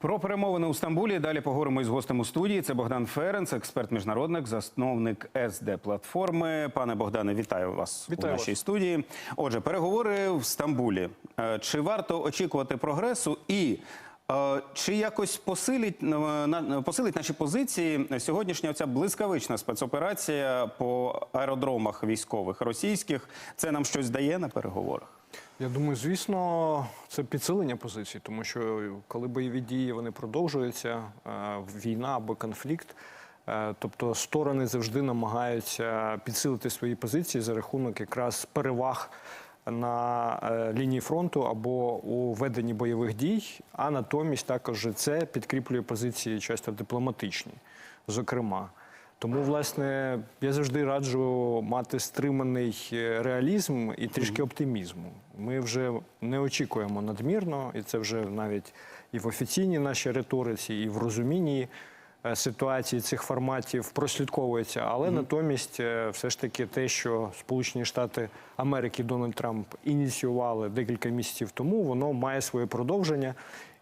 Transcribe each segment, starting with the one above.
Про перемовини у Стамбулі далі поговоримо із гостем у студії. Це Богдан Ференц, експерт міжнародник, засновник СД платформи. Пане Богдане, вітаю вас Вітаю у нашій вас. студії. Отже, переговори в Стамбулі. Е, Чи варто очікувати прогресу і е, чи якось посилить, е, посилить наші позиції сьогоднішня оця блискавична спецоперація по аеродромах військових російських? Це нам щось дає на переговорах? Я думаю, звісно, це підсилення позицій, тому що коли бойові дії вони продовжуються, е, війна або конфлікт. е, Тобто сторони завжди намагаються підсилити свої позиції за рахунок якраз переваг на е, лінії фронту або у веденні бойових дій, а натомість також це підкріплює позиції часто дипломатичні, зокрема. Тому, власне, я завжди раджу мати стриманий е, реалізм і трішки оптимізму. Ми вже не очікуємо надмірно, і це вже навіть і в офіційній нашій риториці, і в розумінні е, ситуації цих форматів прослідковується. Але натомість, е, все ж таки, те, що Сполучені Штати Америки Дональд Трамп ініціювали декілька місяців тому, воно має своє продовження.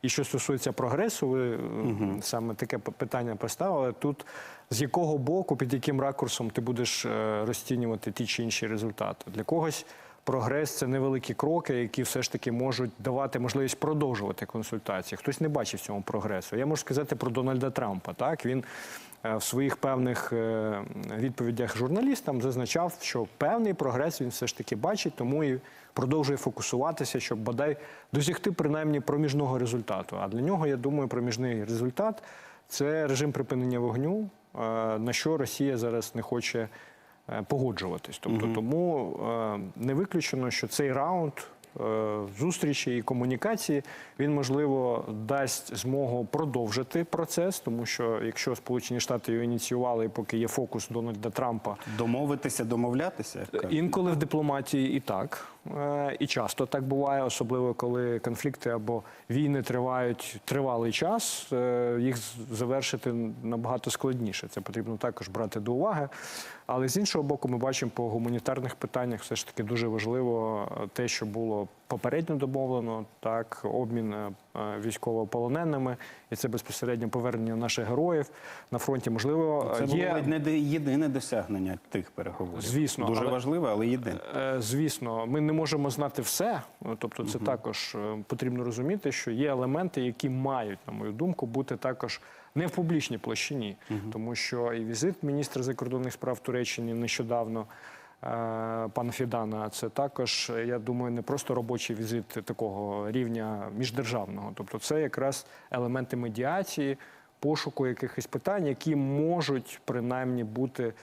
І що стосується прогресу, ви угу. саме таке питання поставили. Тут з якого боку, під яким ракурсом ти будеш е, розцінювати ті чи інші результати? Для когось прогрес це невеликі кроки, які все ж таки можуть давати можливість продовжувати консультації. Хтось не бачив цьому прогресу. Я можу сказати про Дональда Трампа. Так він е, в своїх певних е, відповідях журналістам зазначав, що певний прогрес він все ж таки бачить, тому і продовжує фокусуватися, щоб бодай досягти принаймні проміжного результату. А для нього, я думаю, проміжний результат це режим припинення вогню, е, на що Росія зараз не хоче погоджуватись. Тобто, тому е, не виключено, що цей раунд. е, Зустрічі і комунікації він можливо дасть змогу продовжити процес, тому що якщо Сполучені Штати його ініціювали, і поки є фокус Дональда Трампа Домовитися, домовлятися? Інколи в дипломатії і так, е, і часто так буває, особливо коли конфлікти або війни тривають тривалий час. е, Їх завершити набагато складніше. Це потрібно також брати до уваги. Але з іншого боку, ми бачимо по гуманітарних питаннях все ж таки дуже важливо е, те, що було попередньо домовлено, так обмін е, е, військовополоненими, і це безпосередньо повернення наших героїв на фронті. Можливо, Це було є не єдине досягнення тих переговорів. Звісно, дуже але- важливе, але єдине. Е, Звісно, ми не можемо знати все. Тобто, це також е, потрібно розуміти, що є елементи, які мають, на мою думку, бути також не в публічній площині, тому що і візит міністра закордонних справ Туреччини нещодавно. Е, Пана Фідана, це також, я думаю, не просто робочий візит такого рівня міждержавного. Тобто, це якраз елементи медіації, пошуку якихось питань, які можуть принаймні бути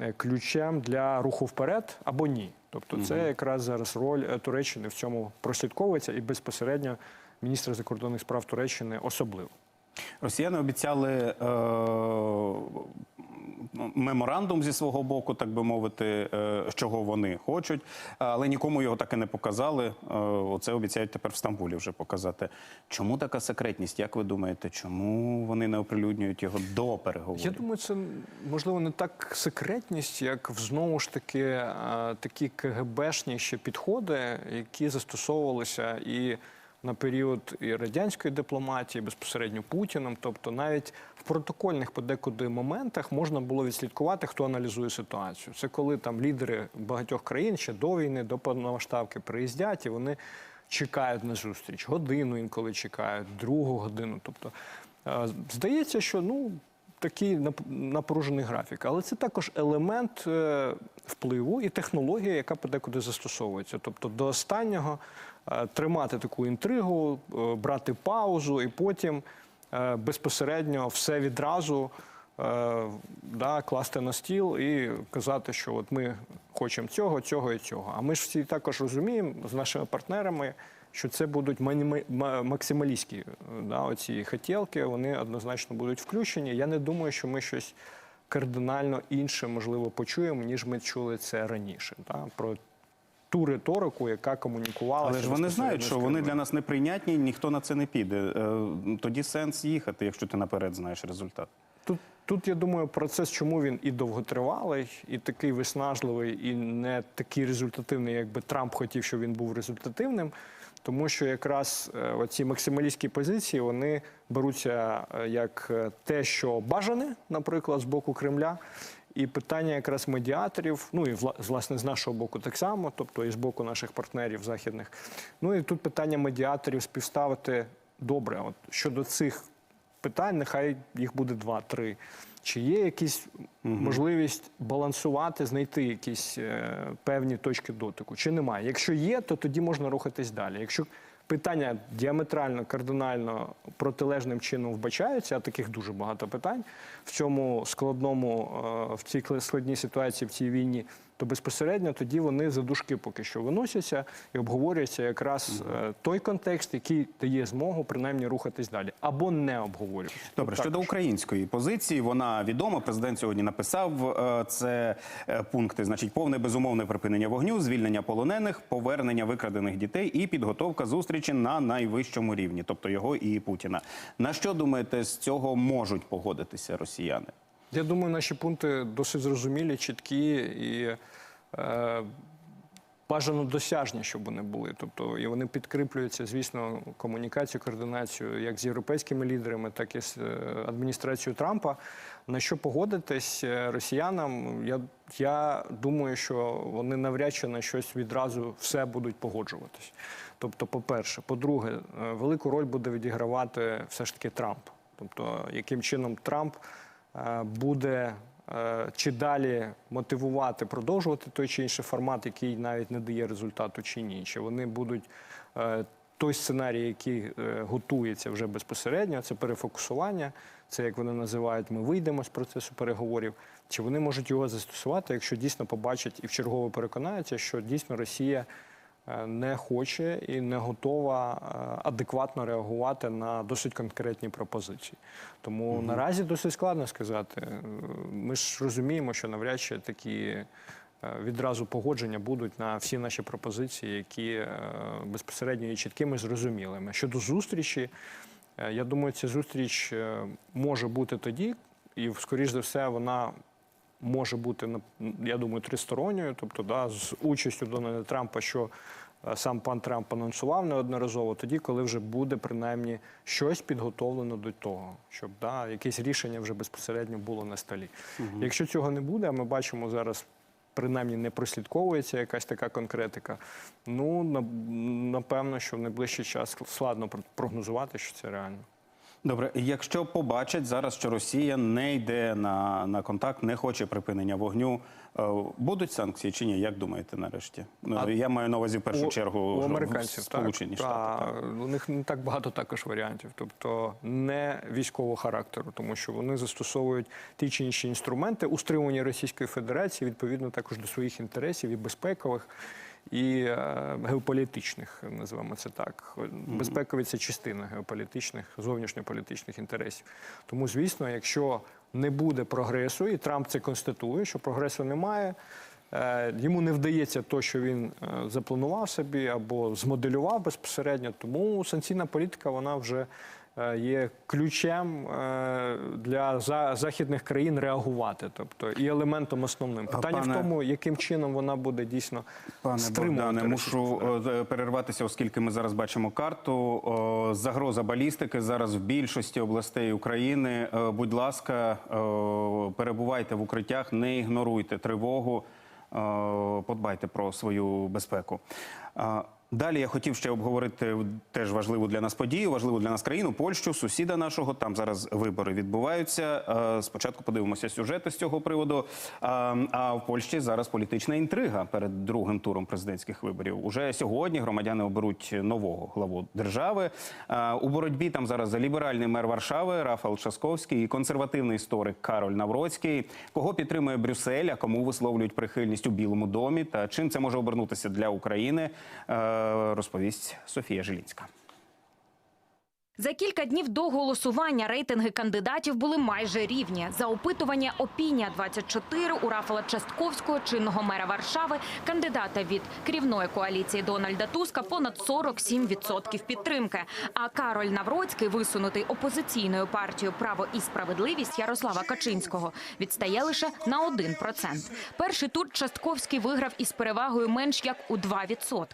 е, ключем для руху вперед або ні. Тобто, це якраз зараз роль е, Туреччини в цьому прослідковується і безпосередньо міністр закордонних справ Туреччини особливо. Росіяни обіцяли е, меморандум зі свого боку, так би мовити, е, чого вони хочуть, але нікому його так і не показали. Е, Оце обіцяють тепер в Стамбулі вже показати. Чому така секретність? Як ви думаєте, чому вони не оприлюднюють його до переговорів? Я думаю, це можливо не так секретність, як знову ж таки е, такі КГБшні ще підходи, які застосовувалися і на період і радянської дипломатії, безпосередньо Путіном. Тобто, навіть в протокольних подекуди моментах можна було відслідкувати, хто аналізує ситуацію. Це коли там лідери багатьох країн ще до війни, до повномасштабки приїздять і вони чекають на зустріч. Годину інколи чекають, другу годину. Тобто е, здається, що ну. Такий нап- напружений графік, але це також елемент е, впливу і технологія, яка подекуди застосовується. Тобто до останнього тримати таку інтригу, е, брати паузу і потім е, безпосередньо все відразу е, да, класти на стіл і казати, що от ми хочемо цього, цього і цього. А ми ж всі також розуміємо з нашими партнерами, що це будуть максималістські е, да, оці хотілки, вони однозначно будуть включені. Я не думаю, що ми щось кардинально інше, можливо, почуємо, ніж ми чули це раніше. Да, про ту риторику, яка комунікувалася. Але ж вони знають, що вони для нас неприйнятні, ніхто на це не піде. Е, Тоді сенс їхати, якщо ти наперед знаєш результат. Тут, тут я думаю, процес, чому він і довготривалий, і такий виснажливий, і не такий результативний, як би Трамп хотів, щоб він був результативним. тому що якраз е, оці максималістські позиції вони беруться е, як те, що бажане, наприклад, з боку Кремля. І питання якраз медіаторів, ну і власне з нашого боку так само, тобто і з боку наших партнерів західних. Ну і тут питання медіаторів співставити добре. От щодо цих питань, нехай їх буде два-три. Чи є якісь можливість балансувати, знайти якісь е, певні точки дотику? Чи немає? Якщо є, то тоді можна рухатись далі. Якщо питання діаметрально, кардинально протилежним чином вбачаються, а таких дуже багато питань в цьому складному, е, в цій складній ситуації, в цій війні, то безпосередньо тоді вони за дужки поки що виносяться і обговорюється якраз е, той контекст, який дає змогу принаймні рухатись далі, або не обговорюється. Добре, Так. щодо української позиції, вона відома. Президент сьогодні написав е, це пункти: значить, повне безумовне припинення вогню, звільнення полонених, повернення викрадених дітей і підготовка зустрічі на найвищому рівні, тобто його і Путіна. На що думаєте, з цього можуть погодитися росіяни? Я думаю, наші пункти досить зрозумілі, чіткі і е, бажано досяжні, щоб вони були. Тобто, і вони підкріплюються, звісно, комунікацією, координацією як з європейськими лідерами, так і з е, адміністрацією Трампа. На що погодитись е, росіянам? Я, я думаю, що вони навряд чи на щось відразу все будуть погоджуватись. Тобто, по-перше, по-друге, е, велику роль буде відігравати все ж таки Трамп. Тобто, яким чином Трамп буде чи далі мотивувати продовжувати той чи інший формат, який навіть не дає результату, чи ні. Чи вони будуть е, той сценарій, який е, готується вже безпосередньо, це перефокусування, це як вони називають, ми вийдемо з процесу переговорів. Чи вони можуть його застосувати, якщо дійсно побачать і вчергово переконаються, що дійсно Росія е, не хоче і не готова е, адекватно реагувати на досить конкретні пропозиції. Тому наразі досить складно сказати. Е, Ми ж розуміємо, що навряд чи такі е, відразу погодження будуть на всі наші пропозиції, які е, безпосередньо є чіткими, зрозумілими. Щодо зустрічі, е, я думаю, ця зустріч е, може бути тоді, і скоріш за все вона може бути я думаю, тристоронньою, тобто да, з участю Дональда Трампа, що е, сам пан Трамп анонсував неодноразово, тоді, коли вже буде принаймні щось підготовлено до того, щоб да, якесь рішення вже безпосередньо було на столі. Якщо цього не буде, а ми бачимо зараз. Принаймні не прослідковується якась така конкретика. Ну напевно, що в найближчий час складно про- прогнозувати, що це реально. Добре, якщо побачать зараз, що Росія не йде на, на контакт, не хоче припинення вогню, е, будуть санкції чи ні? Як думаєте, нарешті? Ну, А я маю на увазі в першу У- чергу у американців Сполучені так, Штати. та, так. У них не так багато також варіантів, тобто не військового характеру, тому що вони застосовують ті чи інші інструменти у стримуванні Російської Федерації відповідно також до своїх інтересів і безпекових. І е, геополітичних, називаємо це так. Безпекові це частина геополітичних, зовнішньополітичних інтересів. Тому, звісно, якщо не буде прогресу, і Трамп це констатує, що прогресу немає, Е, Йому не вдається то, що він е, запланував собі або змоделював безпосередньо. Тому санкційна політика вона вже є ключем е, для західних країн реагувати, тобто і елементом основним. Питання пане- в тому, яким чином вона буде дійсно Пане стримувати. Богдане, мушу е, перерватися, оскільки ми зараз бачимо карту. Загроза балістики зараз в більшості областей України. Е, Будь ласка, е, перебувайте в укриттях, не ігноруйте тривогу, е, подбайте про свою безпеку. Далі я хотів ще обговорити теж важливу для нас подію, важливу для нас країну, Польщу, сусіда нашого. Там зараз вибори відбуваються. Е, Спочатку подивимося сюжети з цього приводу. А, А в Польщі зараз політична інтрига перед другим туром президентських виборів. Уже сьогодні громадяни оберуть нового главу держави. У боротьбі там зараз за ліберальний мер Варшави Рафал Часковський і консервативний історик Кароль Навроцький. Кого підтримує Брюссель, а кому висловлюють прихильність у Білому домі та чим це може обернутися для України, е, розповість Софія Жилінська. За кілька днів до голосування рейтинги кандидатів були майже рівні. За опитування «Опінія 24 у Рафала Частковського, чинного мера Варшави, кандидата від керівної коаліції Дональда Туска понад 47% підтримки. А Кароль Навроцький, висунутий опозиційною партією «Право і справедливість» Ярослава Качинського, відстає лише на 1%. Перший тур Частковський виграв із перевагою менш як у 2%.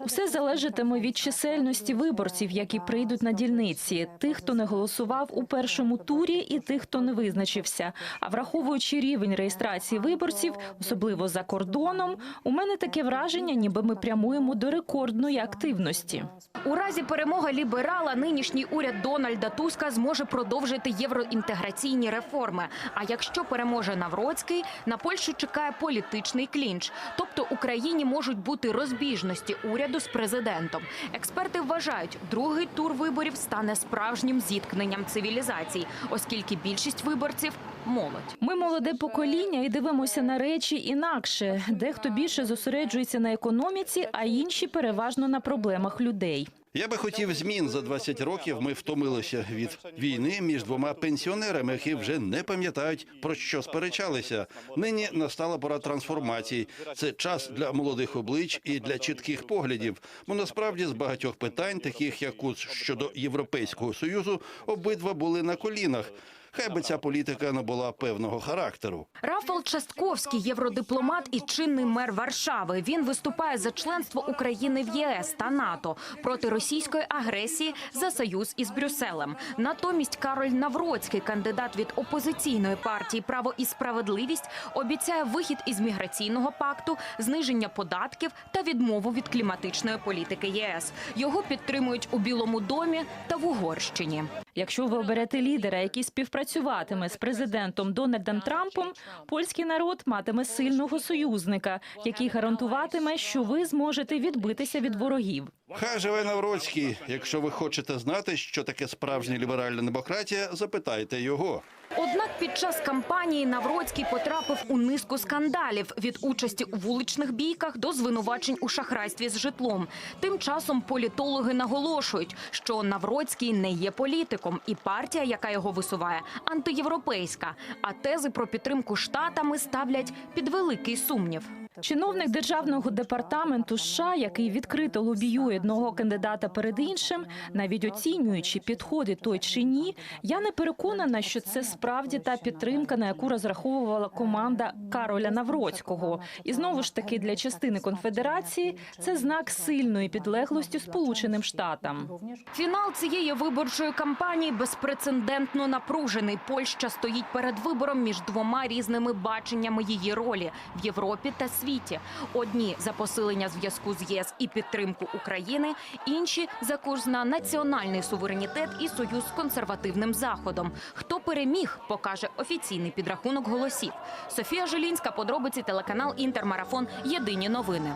Все залежатиме від чисельності виборців, які прийдуть на дільниці, тих, хто не голосував у першому турі, і тих, хто не визначився. А враховуючи рівень реєстрації виборців, особливо за кордоном, у мене таке враження, ніби ми прямуємо до рекордної активності. У разі перемоги ліберала нинішній уряд Дональда Туска зможе продовжити євроінтеграційні реформи. А якщо переможе Навроцький, на Польщу чекає політичний клінч. Тобто Україні можуть бути розбіжності уряду з президентом. Експерти вважають, другий тур виборів стане справжнім зіткненням цивілізацій, оскільки більшість виборців молодь. Ми молоде покоління і дивимося на речі інакше. Дехто більше зосереджується на економіці, а інші переважно на проблемах людей. Я би хотів змін за 20 років. Ми втомилися від війни між двома пенсіонерами, які вже не пам'ятають про що сперечалися. Нині настала пора трансформації. Це час для молодих облич і для чітких поглядів. Бо насправді з багатьох питань, таких як щодо європейського союзу, обидва були на колінах. Хай би ця політика набула певного характеру. Рафал Частковський, євродипломат і чинний мер Варшави. Він виступає за членство України в ЄС та НАТО проти російської агресії за союз із Брюсселем. Натомість Кароль Навроцький, кандидат від опозиційної партії Право і справедливість, обіцяє вихід із міграційного пакту, зниження податків та відмову від кліматичної політики ЄС. Його підтримують у Білому домі та в Угорщині. Якщо ви оберете лідера, який співпрацюватиме з президентом Дональдом Трампом, польський народ матиме сильного союзника, який гарантуватиме, що ви зможете відбитися від ворогів. Хай живе Навроцький. Якщо ви хочете знати, що таке справжня ліберальна демократія, запитайте його. Однак під час кампанії Навроцький потрапив у низку скандалів від участі у вуличних бійках до звинувачень у шахрайстві з житлом. Тим часом політологи наголошують, що Навроцький не є політиком, і партія, яка його висуває, антиєвропейська. А тези про підтримку штатами ставлять під великий сумнів. Чиновник державного департаменту США, який відкрито лобіює одного кандидата перед іншим, навіть оцінюючи підходи той чи ні, я не переконана, що це справді та підтримка, на яку розраховувала команда Кароля Навроцького. І знову ж таки для частини конфедерації це знак сильної підлеглості Сполученим Штатам. Фінал цієї виборчої кампанії безпрецедентно напружений. Польща стоїть перед вибором між двома різними баченнями її ролі в Європі та світі. Одні за посилення зв'язку з ЄС і підтримку України, інші за курс на національний суверенітет і союз з консервативним заходом. Хто переміг, покаже офіційний підрахунок голосів. Софія Жилінська, подробиці телеканал Інтермарафон. Єдині новини.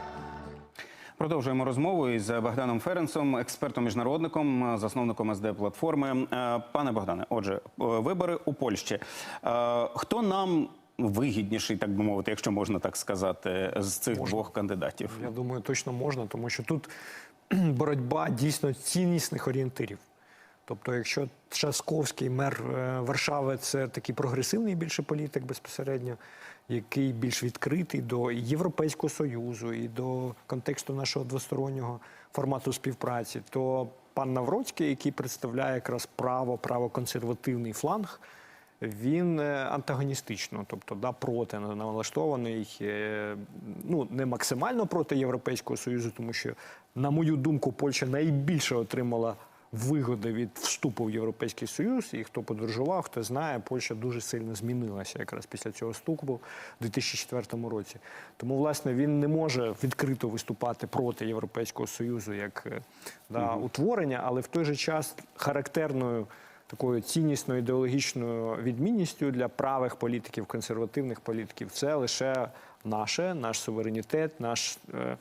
Продовжуємо розмову із Богданом Ференцем, експертом-міжнародником, засновником СД платформи. Е, Пане Богдане, отже, е, вибори у Польщі. Е, Хто нам вигідніший, так би мовити, якщо можна так сказати, з цих двох кандидатів? Я думаю, точно можна, тому що тут боротьба дійсно ціннісних орієнтирів. Тобто, якщо Трzaskowський, мер е, Варшави, це такий прогресивний більше політик безпосередньо, який більш відкритий до Європейського союзу і до контексту нашого двостороннього формату співпраці, то пан Навроцький, який представляє якраз право, правоконсервативний фланг, він е, антагоністично, тобто да, проти налаштований, е, ну не максимально проти Європейського союзу, тому що, на мою думку, Польща найбільше отримала вигоди від вступу в Європейський Союз. І хто подорожував, хто знає, Польща дуже сильно змінилася якраз після цього вступу у 2004 році. Тому, власне, він не може відкрито виступати проти Європейського Союзу як е, да, утворення, але в той же час характерною такою ціннісною ідеологічною відмінністю для правих політиків, консервативних політиків. Це лише наше, наш суверенітет, наш е,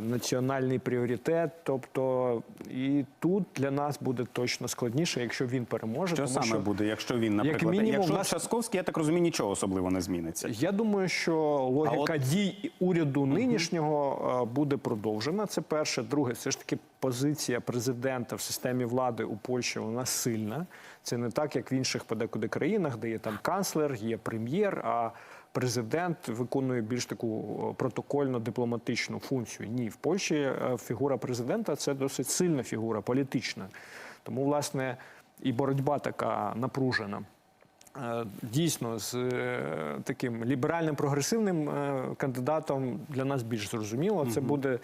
національний пріоритет. Тобто, і тут для нас буде точно складніше, якщо він переможе. Що тому саме буде, якщо він, наприклад, мінімум, якщо нас- Часковський, я так розумію, нічого особливо не зміниться. Я думаю, що логіка от- дій уряду нинішнього е, буде продовжена. Це перше. Друге, все ж таки позиція президента в системі влади у Польщі вона сильна. Це не так, як в інших подекуди країнах, де є там канцлер, є прем'єр. а Президент виконує більш таку протокольно-дипломатичну функцію. Ні, в Польщі е, фігура президента це досить сильна фігура, політична. Тому, власне, і боротьба така напружена. Е, Дійсно, з е, таким ліберальним прогресивним кандидатом для нас більш зрозуміло. Це буде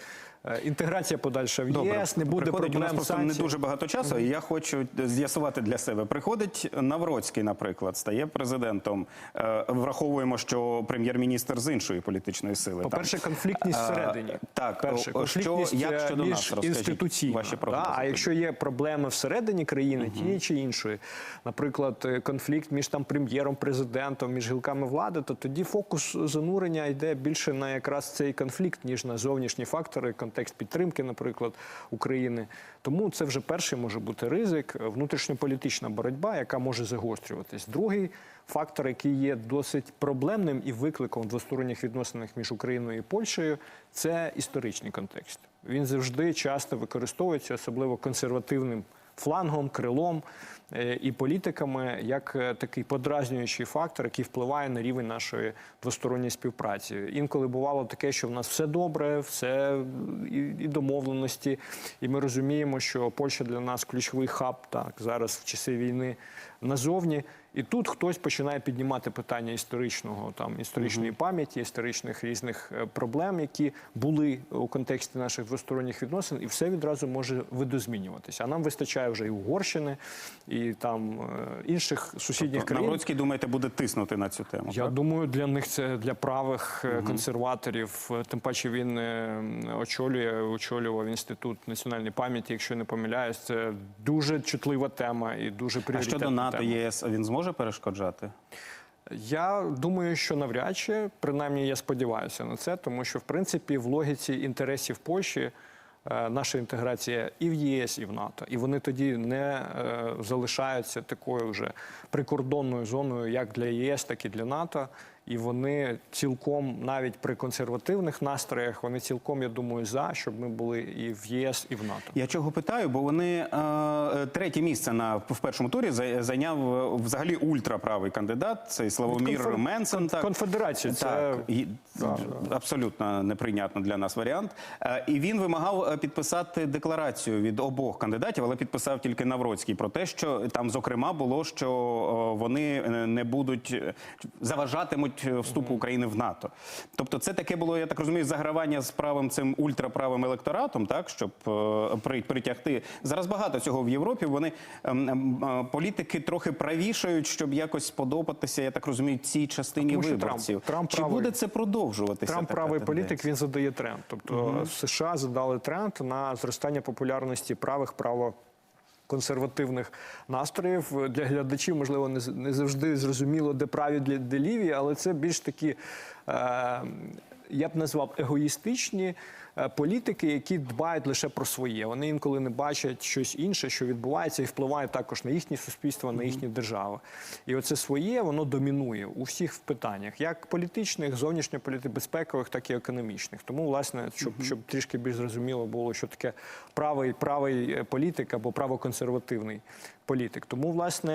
інтеграція подальша в ЄС, не буде Приходить у нас просто санкцій. не дуже багато часу, і я хочу з'ясувати для себе. Приходить Навроцький, наприклад, стає президентом. Е, Враховуємо, що прем'єр-міністр з іншої політичної сили. По-перше, конфліктність всередині. так, Перше, конфліктність що- як е, щодо нас, розкажіть ваші да? А якщо є проблеми всередині країни, тієї чи іншої, наприклад, е, конфлікт між там прем'єром, президентом, між гілками влади, то тоді фокус занурення йде більше на якраз цей конфлікт, ніж на зовнішні фактори, контекст підтримки, наприклад, України. Тому це вже перший може бути ризик, е, внутрішньополітична боротьба, яка може загострюватись. Другий фактор, який є досить проблемним і викликом в двосторонніх відносинах між Україною і Польщею, це історичний контекст. Він завжди часто використовується, особливо консервативним флангом, крилом е, і політиками, як е, такий подразнюючий фактор, який впливає на рівень нашої двосторонньої співпраці. Інколи бувало таке, що в нас все добре, все і, і домовленості, і ми розуміємо, що Польща для нас ключовий хаб так зараз в часи війни назовні. І тут хтось починає піднімати питання історичного там історичної пам'яті, історичних різних е, проблем, які були у контексті наших двосторонніх відносин, і все відразу може видозмінюватися. А нам вистачає вже і Угорщини, і там е, інших сусідніх країн. Навроцький, думаєте, буде тиснути на цю тему? Я так? думаю, для них це для правих е, консерваторів. Тим паче він очолює, очолював інститут національної пам'яті. Якщо не помиляюсь, це дуже чутлива тема і дуже А щодо НАТО. ЄС, він зможе перешкоджати? Я думаю, що навряд чи, принаймні, я сподіваюся на це, тому що в принципі в логіці інтересів Польщі е, наша інтеграція і в ЄС, і в НАТО, і вони тоді не е, залишаються такою вже прикордонною зоною, як для ЄС, так і для НАТО. І вони цілком, навіть при консервативних настроях, вони цілком, я думаю, за щоб ми були і в ЄС, і в НАТО. Я чого питаю, бо вони е, третє місце на в першому турі зайняв е, взагалі ультраправий кандидат. Цей Славомір Конфер- Менсен. Так. Конфедерація це Так, і- абсолютно неприйнятно для нас варіант. Е, І він вимагав е, підписати декларацію від обох кандидатів, але підписав тільки Навроцький про те, що там, зокрема, було, що е, вони не будуть е, заважатимуть вступу України в НАТО. Тобто, це таке було, я так розумію, загравання з правим цим ультраправим електоратом, так щоб е, при- притягти зараз багато цього в Європі. Вони ем, ем, е, політики трохи правішають, щоб якось сподобатися, я так розумію, цій частині Тому що Трамп- Трамп Чи правий. буде це продовжуватися? Трамп правий тенденція? політик, він задає тренд. Тобто США задали тренд на зростання популярності правих право. Консервативних настроїв. Для глядачів, можливо, не завжди зрозуміло, де праві, де ліві, але це більш такі, е, я б назвав егоїстичні політики, які дбають лише про своє. Вони інколи не бачать щось інше, що відбувається, і впливає також на їхні суспільства, на їхні держави. І оце своє воно домінує у всіх питаннях, як політичних, зовнішньополітичних, безпекових, так і економічних. Тому, власне, щоб, щоб трішки більш зрозуміло було, що таке правий правий е, політик або правоконсервативний політик. Тому, власне,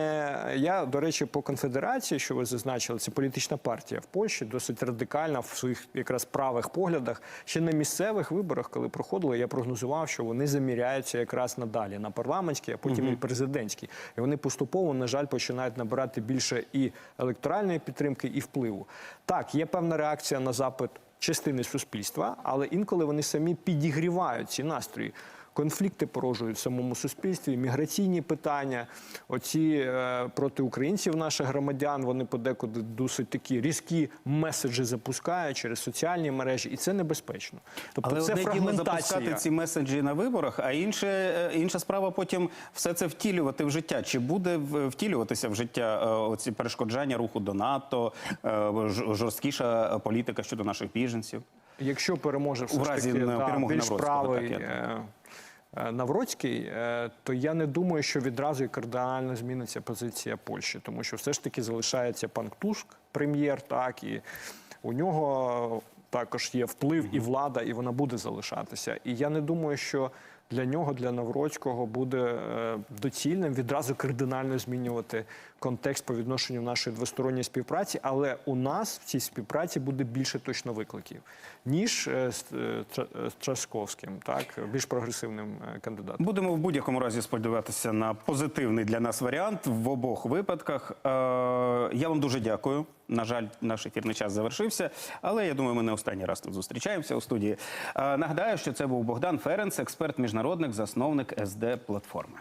я, до речі, по конфедерації, що ви зазначили, це політична партія в Польщі, досить радикальна в своїх якраз правих поглядах. Ще на місцевих виборах, коли проходили, я прогнозував, що вони заміряються якраз надалі на парламентські, а потім і президентські. І вони поступово, на жаль, починають набирати більше і електоральної підтримки, і впливу. Так, є певна реакція на запит частини суспільства, але інколи вони самі підігрівають ці настрої. Конфлікти породжують в самому суспільстві, міграційні питання. Оці е, проти українців наших громадян вони подекуди досить такі різкі меседжі запускають через соціальні мережі, і це небезпечно. Тобто Але це фрагментація. запускати ці меседжі на виборах, а інше, е, інша справа потім все це втілювати в життя. Чи буде втілюватися в життя е, оці перешкоджання руху до НАТО, ж- жорсткіша політика щодо наших біженців? Якщо переможе все ж разі таки та, перемоги більш правий так, я Навроцький, е, то я не думаю, що відразу і кардинально зміниться позиція Польщі, тому що все ж таки залишається пан Ктушк, прем'єр, так і у нього також є вплив і влада, і вона буде залишатися. І я не думаю, що для нього, для Навроцького, буде е, доцільним відразу кардинально змінювати контекст по відношенню нашої двосторонньої співпраці, але у нас в цій співпраці буде більше точно викликів, ніж е, з, е, з Трасковським, так більш прогресивним кандидатом. Будемо в будь-якому разі сподіватися на позитивний для нас варіант в обох випадках. Я вам дуже дякую. На жаль, наш ефірний час завершився, але я думаю, ми не останній раз тут зустрічаємося у студії. Нагадаю, що це був Богдан Ференц, експерт міжнародник, засновник СД платформи.